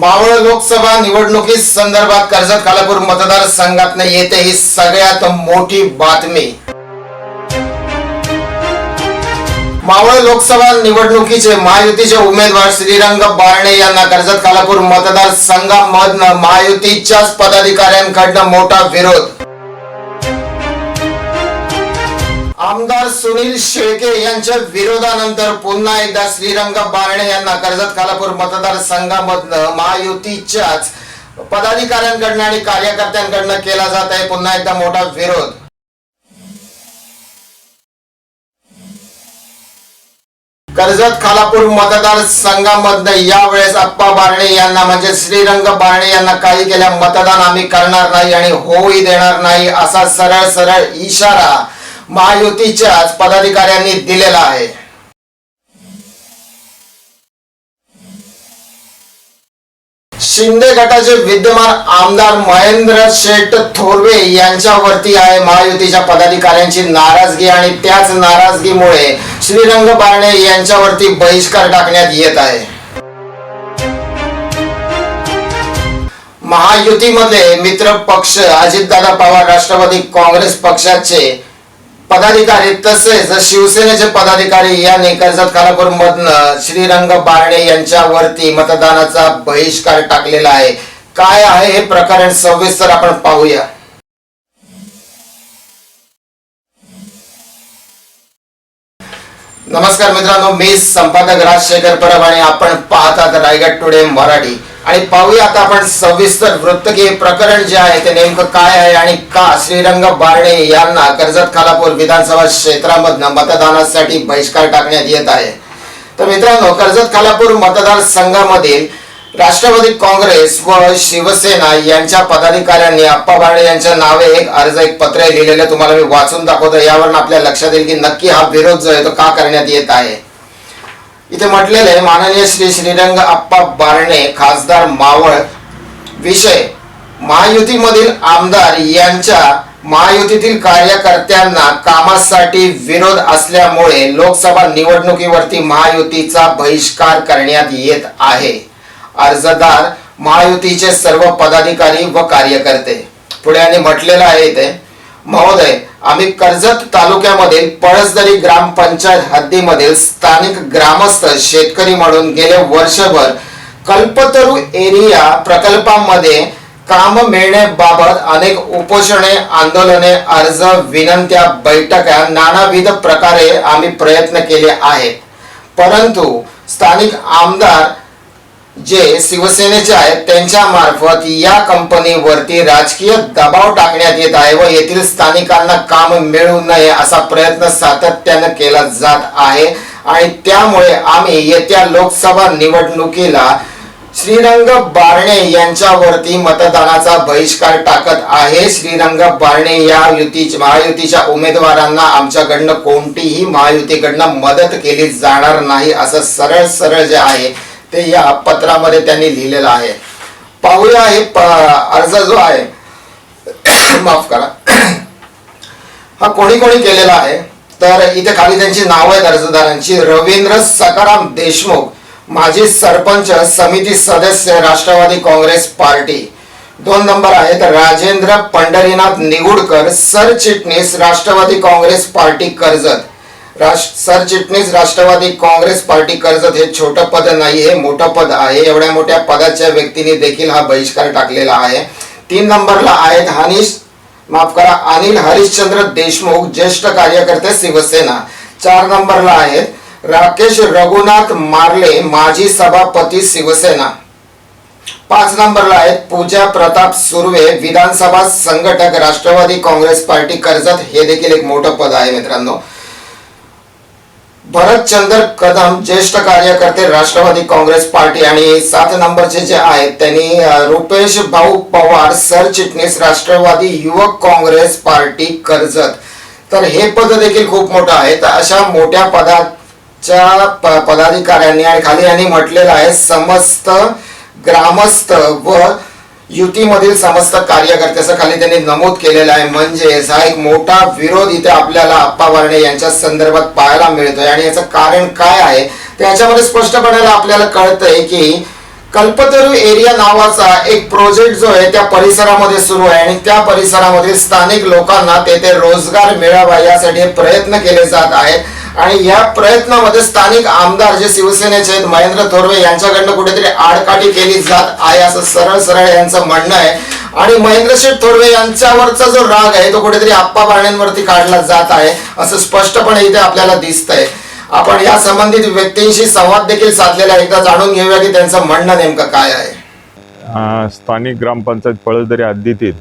मावळ लोकसभा निवडणुकी संदर्भात कर्जत खालापूर मतदारसंघात येते ही सगळ्यात मोठी बातमी. मावळ लोकसभा निवडणुकीचे महायुतीचे उमेदवार श्रीरंग बारणे यांना कर्जत खालापूर मतदारसंघामधनं महायुतीच्याच पदाधिकाऱ्यांकडनं मोठा विरोध. आमदार सुनील शेळके यांच्या विरोधानंतर पुन्हा एकदा श्रीरंग बारणे यांना कर्जत खालापूर मतदारसंघामधनं महायुतीच्याच पदाधिकाऱ्यांकडनं आणि कार्यकर्त्यांकडनं केला जात आहे पुन्हा एकदा मोठा विरोध. कर्जत खालापूर मतदारसंघामधनं यावेळेस अप्पा बारणे यांना म्हणजे श्रीरंग बारणे यांना काही केल्या मतदान आम्ही करणार नाही आणि होऊही देणार नाही असा सरळ सरळ इशारा महायुतीच्याच पदाधिकाऱ्यांनी दिलेला आहे. शिंदे गटाचे विद्यमान आमदार महेंद्र शेठ थोरवे यांच्यावरती आहे महायुतीच्या पदाधिकाऱ्यांची नाराजगी आणि त्याच नाराजगीमुळे श्रीरंग बारणे यांच्यावरती बहिष्कार टाकण्यात येत आहे. महायुतीमध्ये मित्र पक्ष अजितदादा पवार राष्ट्रवादी काँग्रेस पक्षाचे पदाधिकारी तसेच शिवसेनेचे पदाधिकारी यांनी कर्जत खानापूर मधनं श्रीरंग बारणे यांच्यावरती मतदानाचा बहिष्कार टाकलेला आहे. काय आहे हे प्रकरण सविस्तर आपण पाहूया. नमस्कार मित्रांनो मी संपादक राजशेखर परब आणि आपण पाहतात रायगड टुडे मराठी. आणि पाहूया आता आपण सविस्तर वृत्त की हे प्रकरण जे आहे ते नेमकं काय आहे आणि का श्रीरंग बारणे यांना कर्जत खालापूर विधानसभा क्षेत्रामधनं मतदानासाठी बहिष्कार टाकण्यात येत आहे. तर मित्रांनो कर्जत खालापूर मतदारसंघामधील राष्ट्रवादी काँग्रेस व शिवसेना यांच्या पदाधिकाऱ्यांनी अप्पा बारणे यांच्या नावे एक अर्ज एक पत्र लिहिलेलं तुम्हाला मी वाचून दाखवतो. यावरून आपल्या लक्षात येईल की नक्की हा विरोध जो आहे तो का करण्यात येत आहे. इथे म्हटलेलं आहे माननीय श्री श्रीरंग आप्पा बारणे खासदार मावळ विषय. महायुतीमधील आमदार यांच्या महायुतीतील कार्यकर्त्यांना कामासाठी विरोध असल्यामुळे लोकसभा निवडणुकीवरती महायुतीचा बहिष्कार करण्यात येत आहे. अर्जदार महायुतीचे सर्व पदाधिकारी व कार्यकर्ते. पुढे आणि म्हटलेलं आहे इथे महोदय आम्ही कर्जत तालुक्यामधील पळसदरी ग्रामपंचायत हद्दीमधील स्थानिक ग्रामस्थ शेतकरी म्हणून गेले वर्षभर कल्पतरू एरिया प्रकल्पामध्ये काम मिळण्याबाबत अनेक उपोषणे आंदोलने अर्ज विनंत्या बैठका नानाविध प्रकारे आम्ही प्रयत्न केले आहेत. परंतु स्थानिक आमदार जे शिवसेनेचे आहेत त्यांच्या मार्फत या कंपनीवरती राजकीय दबाव टाकण्यात येत आहे व येथील स्थानिकांना काम मिळू नये असा प्रयत्न सातत्यानं केला जात आहे. आणि त्यामुळे आम्ही येत्या लोकसभा निवडणुकीला श्रीरंग बारणे यांच्यावरती मतदानाचा बहिष्कार टाकत आहे. श्रीरंग बारणे या युतीच्या महायुतीच्या उमेदवारांना आमच्याकडनं कोणतीही महायुतीकडनं मदत केली जाणार नाही असं सरळ सरळ जे आहे ते या पत्रामध्ये त्यांनी लिहिलेलं आहे. पाहूया हे अर्ज जो आहे माफ करा. हा कोणी कोणी केलेला आहे. तर इथे खाली त्यांची नाव आहेत अर्जदारांची. रवींद्र सकाराम देशमुख माजी सरपंच समिती सदस्य राष्ट्रवादी काँग्रेस पार्टी. दोन नंबर आहेत राजेंद्र पंढरीनाथ निगुडकर सरचिटणीस राष्ट्रवादी काँग्रेस पार्टी कर्जत. राष्ट्र सरचिटणीस राष्ट्रवादी काँग्रेस पार्टी कर्जत हे छोटं पद नाही हे मोठं पद आहे. एवढ्या मोठ्या पदाच्या व्यक्तीने देखील हा बहिष्कार टाकलेला आहे. तीन नंबरला आहेत हनीश माफ करा अनिल हरिश्चंद्र देशमुख ज्येष्ठ कार्यकर्ते शिवसेना. चार नंबरला आहेत राकेश रघुनाथ मार्ले माजी सभापती शिवसेना. पाच नंबरला आहेत पूजा प्रताप सुर्वे विधानसभा संघटक राष्ट्रवादी काँग्रेस पार्टी कर्जत. हे देखील एक मोठं पद आहे मित्रांनो. भरतचंद्र कदम ज्येष्ठ कार्यकर्ते राष्ट्रवादी काँग्रेस पार्टी आणि सात नंबरचे जे आहेत त्यांनी रुपेश भाऊ पवार सरचिटणीस राष्ट्रवादी युवक काँग्रेस पार्टी कर्जत. तर हे पद देखील खूप मोठं आहे. तर अशा मोठ्या पदाच्या पदाधिकाऱ्यांनी आणि खाली यांनी म्हटलेलं आहे समस्त ग्रामस्थ व युतीमधील समस्त कार्यकर्त्याचं खाली त्यांनी नमूद केलेलं आहे. म्हणजेच हा एक मोठा विरोध इथे आपल्याला अप्पा बारणे यांच्या संदर्भात पाहायला मिळतोय. आणि याचं कारण काय आहे? तर याच्यामध्ये स्पष्टपणे आपल्याला कळतंय की कल्पतरू एरिया नावाचा एक प्रोजेक्ट जो आहे त्या परिसरामध्ये सुरू आहे. आणि त्या परिसरामध्ये स्थानिक लोकांना तेथे रोजगार मिळावा यासाठी प्रयत्न केले जात आहेत. आणि या प्रयत्नामध्ये स्थानिक आमदार जे शिवसेनेचे आहेत महेंद्र थोरवे यांच्याकडनं कुठेतरी आडकाठी केली जात आहे असं सरळ सरळ यांचं म्हणणं आहे. आणि महेंद्रशेठ थोरवे यांच्यावरचा जो राग आहे तो कुठेतरी आप्पा बारण्यांवरती काढला जात आहे असं स्पष्टपणे इथे आपल्याला दिसतंय. आपण या संबंधित व्यक्तींशी संवाद देखील साधलेला एकदा जाणून घेऊया की त्यांचं म्हणणं नेमकं काय आहे. स्थानिक ग्रामपंचायत पळसदरी हद्दीतील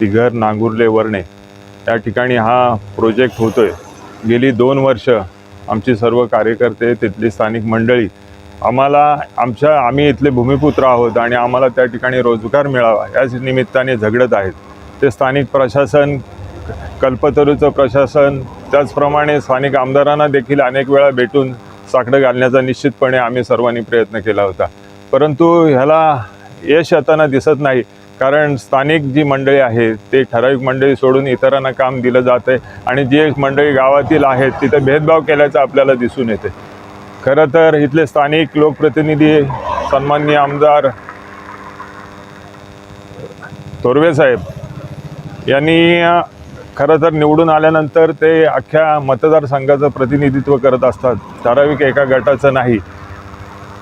तिघर नांगुर्ले वरणे. या ठिकाणी हा प्रोजेक्ट होतोय. गेली दोन वर्ष आमची सर्व कार्यकर्ते तिथली स्थानिक मंडळी आम्हाला आमच्या आम्ही इथले भूमिपुत्र आहोत आणि आम्हाला त्या ठिकाणी रोजगार मिळावा याच निमित्ताने झगडत आहेत. ते स्थानिक प्रशासन कल्पतरूचं प्रशासन त्याचप्रमाणे स्थानिक आमदारांना देखील अनेक वेळा भेटून साकडं घालण्याचा निश्चितपणे आम्ही सर्वांनी प्रयत्न केला होता. परंतु ह्याला यश येताना दिसत नाही. कारण स्थानिक जी मंडळी आहे ते ठराविक मंडळी सोडून इतरांना काम दिलं जाते आणि जे मंडळी गावातील आहेत तिथे भेदभाव केल्याचं आपल्याला दिसून येते खरं तर इथले स्थानिक लोकप्रतिनिधी सन्माननीय आमदार थोरवे साहेब यांनी खरं तर निवडून आल्यानंतर ते अख्ख्या मतदारसंघाचं प्रतिनिधित्व करत असतात. ठराविक एका गटाचं नाही.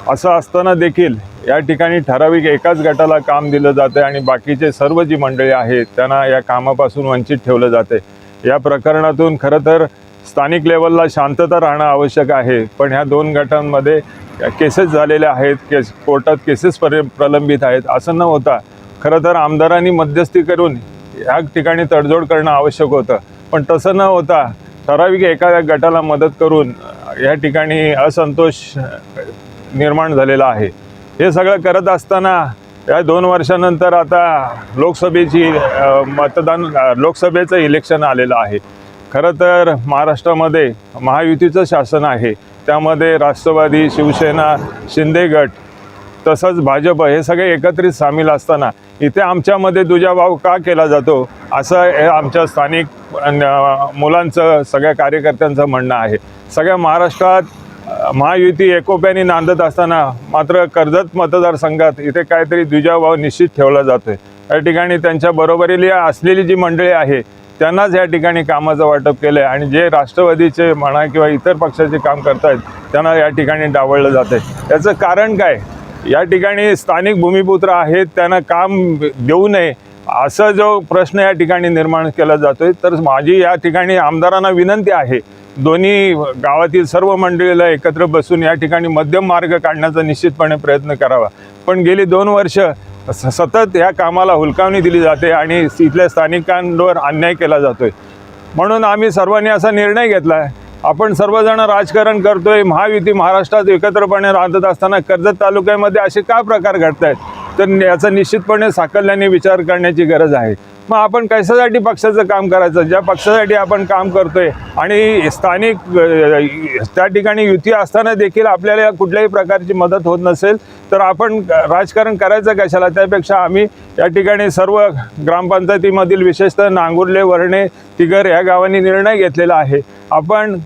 असं असताना देखील या ठिकाणी ठराविक एकाच गटाला काम दिलं जातं आणि बाकीचे सर्व जी मंडळी आहेत त्यांना या कामापासून वंचित ठेवलं जाते या प्रकरणातून खरं तर स्थानिक लेवलला शांतता राहणं आवश्यक आहे पण ह्या दोन गटांमध्ये केसेस झालेल्या आहेत केस कोर्टात केसेस पर प्रलंबित आहेत असं न होता खरं तर आमदारांनी मध्यस्थी करून या ठिकाणी तडजोड करणं आवश्यक होतं. पण तसं न होता ठराविक एका गटाला मदत करून या ठिकाणी असंतोष निर्माण झालेला आहे. हे सगळं करत असताना या दोन वर्षानंतर आता लोकसभेची मतदान लोकसभेचं इलेक्शन आलेलं आहे. खरं तर महाराष्ट्रामध्ये महायुतीचं शासन आहे. त्यामध्ये राष्ट्रवादी शिवसेना शिंदे गट तसंच भाजप हे सगळे एकत्रित सामील असताना इथे आमच्यामध्ये दुजाभाव का केला जातो? असं हे आमच्या स्थानिक मुलांचं सगळ्या कार्यकर्त्यांचं म्हणणं आहे. सगळ्या महाराष्ट्रात महायुती एकोप्याने नांदत असताना मात्र कर्जत मतदारसंघात इथे काहीतरी द्विजाभाव निश्चित ठेवला जातोय. या ठिकाणी त्यांच्या बरोबरीली असलेली जी मंडळी आहे त्यांनाच या ठिकाणी कामाचं वाटप केलं आहे आणि जे राष्ट्रवादीचे म्हणा किंवा इतर पक्षाचे काम करत आहेत त्यांना या ठिकाणी डावळलं जातं आहे याचं कारण काय? या ठिकाणी स्थानिक भूमिपुत्र आहेत त्यांना काम देऊ नये असा जो प्रश्न या ठिकाणी निर्माण केला जातोय तर माझी या ठिकाणी आमदारांना विनंती आहे दोन्ही गावातील सर्व मंडळीला एकत्र बसून या ठिकाणी मध्यम मार्ग काढण्याचा निश्चितपणे प्रयत्न करावा. पण गेली दोन वर्ष स- सतत या कामाला हुलकावणी दिली जाते आणि इथल्या स्थानिकांवर अन्याय केला जातोय. म्हणून आम्ही सर्वांनी असा निर्णय घेतला आहे. आपण सर्वजण राजकारण करतोय महायुती महाराष्ट्रात एकत्रपणे राहत असताना कर्जत तालुक्यामध्ये असे का प्रकार घडत आहेत तर याचा निश्चितपणे साकल्याने विचार करण्याची गरज आहे. मग आपण कशासाठी पक्षाचं काम करायचं? ज्या पक्षासाठी आपण काम करतोय आणि स्थानिक त्या ठिकाणी युती असताना देखील आपल्याला कुठल्याही प्रकारची मदत होत नसेल तर आपण राजकारण करायचं कशाला? त्यापेक्षा आम्ही या ठिकाणी सर्व ग्रामपंचायतीमधील विशेषतः नांगुर्ले वरणे तिगर या गावांनी निर्णय घेतलेला आहे. आपण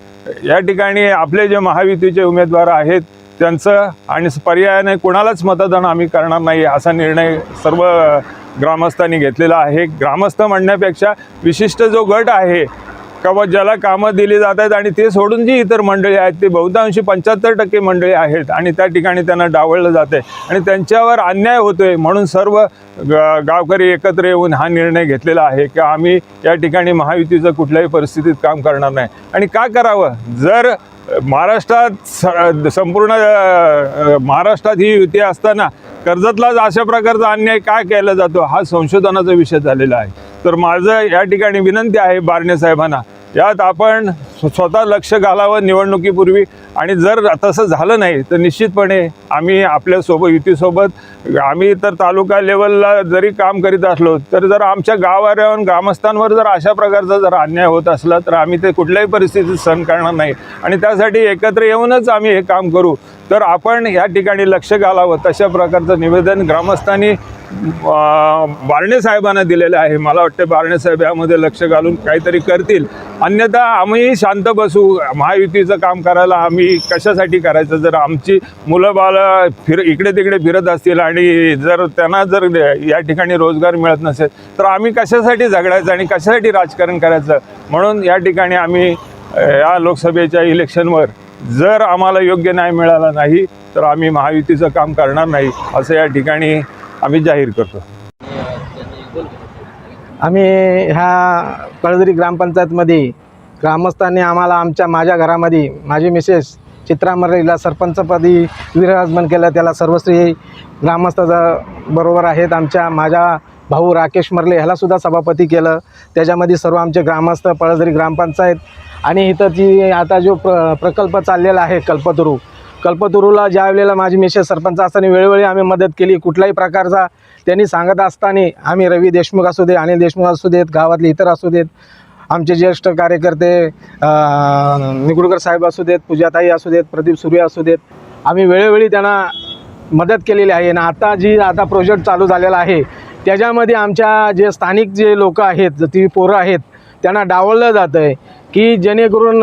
या ठिकाणी आपले जे महायुतीचे उमेदवार आहेत त्यांचं आणि पर्यायाने कुणालाच मतदान आम्ही करणार नाही असा निर्णय सर्व ग्रामस्थांनी घेतलेला आहे. ग्रामस्थ म्हणण्यापेक्षा विशिष्ट जो गट आहे का ज्याला कामं दिली जात आहेत आणि ते सोडून जी इतर मंडळी आहेत ते बहुतांशी पंच्याहत्तर टक्के मंडळी आहेत आणि त्या ठिकाणी त्यांना डावळलं जाते आणि त्यांच्यावर अन्याय होतोय म्हणून सर्व ग- गावकरी एकत्र येऊन हा निर्णय घेतलेला आहे की आम्ही या ठिकाणी महायुतीचं कुठल्याही परिस्थितीत काम करणार नाही. आणि का करावं? जर महाराष्ट्रात स- संपूर्ण महाराष्ट्रात ही युती असताना कर्जतलाच अशा प्रकारचा अन्याय का केला जातो हा संशोधनाचा विषय झालेला आहे. तर माझं या ठिकाणी विनंती आहे बारणे साहेबांना यात आपण स्वतः लक्ष घालावं निवडणुकीपूर्वी. आणि जर तसं झालं नाही तर निश्चितपणे आम्ही आपल्यासोबत युतीसोबत आम्ही तर तालुका लेवलला जरी काम करीत असलो तर जर आमच्या गावाऱ्यावर ग्रामस्थांवर जर अशा प्रकारचा जर अन्याय होत असला तर आम्ही ते कुठल्याही परिस्थितीत सहन करणार नाही. आणि त्यासाठी एकत्र येऊनच आम्ही हे काम करू. तर आपण या ठिकाणी लक्ष घालावं तशा प्रकारचं निवेदन ग्रामस्थांनी बारणेसाहेबांना बारणे साहेबांना दिलेलं आहे. मला वाटतं बारणे साहेब यामध्ये लक्ष घालून काहीतरी करतील. अन्यथा आम्ही शांत बसू. महायुतीचं काम करायला आम्ही कशासाठी करायचं? जर आमची मुलं बाळं फिर इकडे तिकडे फिरत असतील आणि जर त्यांना जर या ठिकाणी रोजगार मिळत नसेल तर आम्ही कशासाठी झगडायचं आणि कशासाठी राजकारण करायचं? म्हणून या ठिकाणी आम्ही या लोकसभेच्या इलेक्शनवर जर आम्हाला योग्य न्याय मिळाला नाही तर आम्ही महायुतीचं काम करणार नाही असं या ठिकाणी आम्ही जाहीर करतो. आम्ही ह्या कळदरी ग्रामपंचायतमध्ये ग्रामस्थांनी आम्हाला आमच्या माझ्या घरामध्ये माझी मिसेस चित्रा सरपंचपदी विराजमान केलं त्याला सर्वश्री ग्रामस्थाचा बरोबर आहेत. आमच्या माझ्या भाऊ राकेश मरले ह्यालासुद्धा सभापती केलं. त्याच्यामध्ये सर्व आमचे ग्रामस्थ पळदरी ग्रामपंचायत आणि इथं जी आता जो प्र प्रकल्प चाललेला आहे कल्पतरू कल्पतरूला ज्या वेळेला माझी मिसेस सरपंच असताना वेळोवेळी आम्ही मदत केली कुठल्याही प्रकारचा त्यांनी सांगत असताना आम्ही रवी देशमुख असू दे अनिल देशमुख असू देत गावातले इतर असू देत आमचे ज्येष्ठ कार्यकर्ते निगुडकर साहेब असू देत पूजाताई असू देत प्रदीप सूर्य असू देत आम्ही वेळोवेळी त्यांना मदत केलेली आहे. आणि आता जी आता प्रोजेक्ट चालू झालेला आहे त्याच्यामध्ये आमच्या जे स्थानिक जे लोक आहेत ती पोरं आहेत त्यांना डावललं जातं आहे की जेणेकरून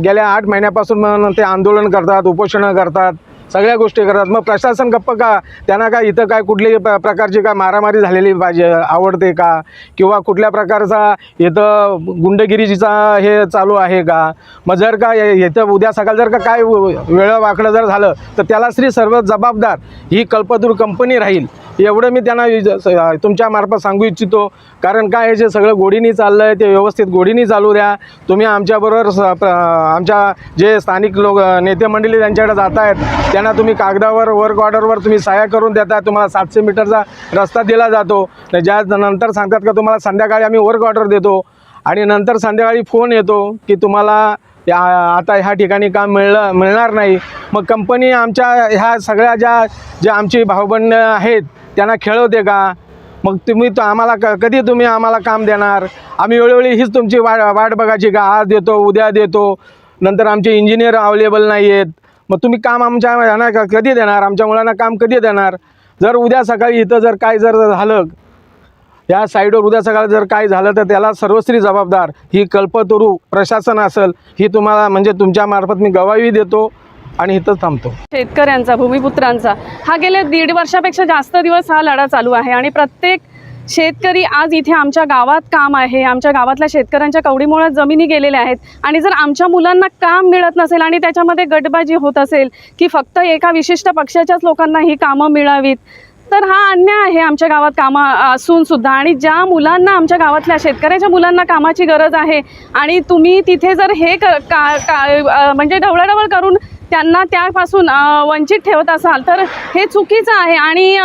गेल्या आठ महिन्यापासून मग ते आंदोलन करतात उपोषणं करतात सगळ्या गोष्टी करतात. मग प्रशासन गप्प का? त्यांना काय इथं काय कुठली प प्रकारची काय मारामारी झालेली पाहिजे आवडते का? किंवा कुठल्या प्रकारचा इथं गुंडगिरीचा हे चालू आहे का? मग जर का इथं उद्या सकाळ जर का काय वेळं वाकडं जर झालं तर त्याला श्री सर्व जबाबदार ही कल्पतूर कंपनी राहील. एवढं मी त्यांना तुमच्या मार्फत सांगू इच्छितो. कारण काय आहे जे सगळं गोडीनी चाललं आहे ते व्यवस्थित गोडीनी चालू द्या. तुम्ही आमच्याबरोबर स- प्र- आमच्या जे स्थानिक लोक नेते मंडळी त्यांच्याकडे जात आहेत त्यांना तुम्ही कागदावर वर्क ऑर्डरवर तुम्ही सहाय्य करून देता तुम्हाला सातशे मीटरचा रस्ता दिला जातो. ज्या नंतर सांगतात का तुम्हाला संध्याकाळी आम्ही वर्क ऑर्डर देतो. आणि नंतर संध्याकाळी फोन येतो की तुम्हाला या आता ह्या ठिकाणी काम मिळलं मिळणार नाही. मग कंपनी आमच्या ह्या सगळ्या ज्या ज्या आमची भावबंड आहेत त्यांना खेळवते का? मग तुम्ही तो आम्हाला क कधी तुम्ही आम्हाला काम देणार? आम्ही वेळोवेळी हीच तुमची वाट वाट बघायची का? आज देतो उद्या देतो. नंतर आमचे इंजिनियर अवेलेबल नाही आहेत मग तुम्ही काम आमच्या ह्यांना क- कधी देणार? आमच्या मुलांना काम कधी देणार? जर उद्या सकाळी इथं जर काय जर झालं या साईडवर उद्या सकाळी जर काय झालं तर त्याला सर्वस्त्री जबाबदार. ही कल्पतरू प्रशासन असेल. ही तुम्हाला म्हणजे तुमच्यामार्फत मी गवाही देतो. आणि इथंच थांबतो. शेतकऱ्यांचा भूमिपुत्रांचा. हा गेल्या दीड वर्षापेक्षा जास्त दिवस हा लढा चालू आहे आणि प्रत्येक शेतकरी आज इथे आमच्या गावात काम आहे. आमच्या गावातल्या शेतकऱ्यांच्या कवडीमुळे जमिनी गेलेल्या आहेत. आणि जर आमच्या मुलांना काम मिळत नसेल आणि त्याच्यामध्ये गटबाजी होत असेल की फक्त एका विशिष्ट पक्षाच्याच लोकांना ही कामं मिळावीत तर हा अन्याय आहे आमच्या गावात कामं असून सुद्धा. आणि ज्या मुलांना आमच्या गावातल्या शेतकऱ्याच्या मुलांना कामाची गरज आहे आणि तुम्ही तिथे जर हे क का का म्हणजे ढवळाढवळ करून त्यांना त्यापासून वंचित ठेवत असाल तर हे चुकीचं आहे. आणि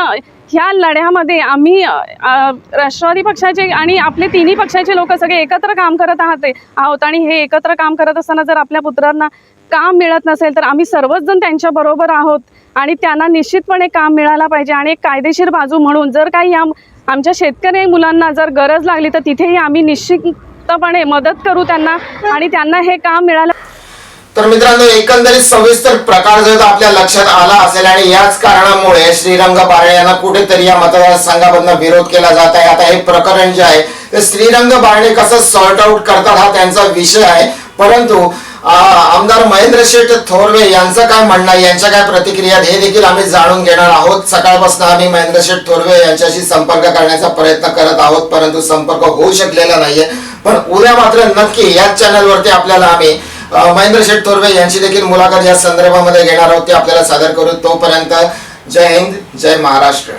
ह्या लढ्यामध्ये आम्ही राष्ट्रवादी पक्षाचे आणि आपले तिन्ही पक्षाचे लोक सगळे एकत्र काम करत आहात आहोत. आणि हे एकत्र काम करत असताना जर आपल्या पुत्रांना काम मिळत नसेल तर आम्ही सर्वच जण त्यांच्या बरोबर आहोत. आणि त्यांना निश्चितपणे काम मिळायला पाहिजे. आणि एक कायदेशीर बाजू म्हणून जर काही या आमच्या शेतकरी मुलांना जर गरज लागली तर तिथेही आम्ही निश्चितपणे मदत करू त्यांना. आणि त्यांना हे काम मिळालं तर मित्रांनो एकंदरीत सविस्तर प्रकार जर आपल्या लक्षात आला असेल आणि याच कारणामुळे श्रीरंग बारणे यांना कुठेतरी या मतदारसंघामधनं विरोध केला जात आहे. आता हे प्रकरण जे आहे ते श्रीरंग बारणे कसं सॉर्ट आउट करतात हा त्यांचा विषय आहे. परंतु आमदार महेंद्र शेठ थोरवे यांचं काय म्हणणं आहे? यांच्या काय प्रतिक्रिया हे देखील आम्ही जाणून घेणार आहोत. सकाळपासून आम्ही महेंद्र शेठ थोरवे यांच्याशी संपर्क करण्याचा प्रयत्न करत आहोत परंतु संपर्क होऊ शकलेला नाहीये. पण उद्या मात्र नक्की याच चॅनलवरती आपल्याला आम्ही महेंद्र शेठ थोरवे यांची देखील मुलाखत या संदर्भामध्ये घेणार आहोत. ते आपल्याला सादर करू तोपर्यंत जय हिंद जय महाराष्ट्र.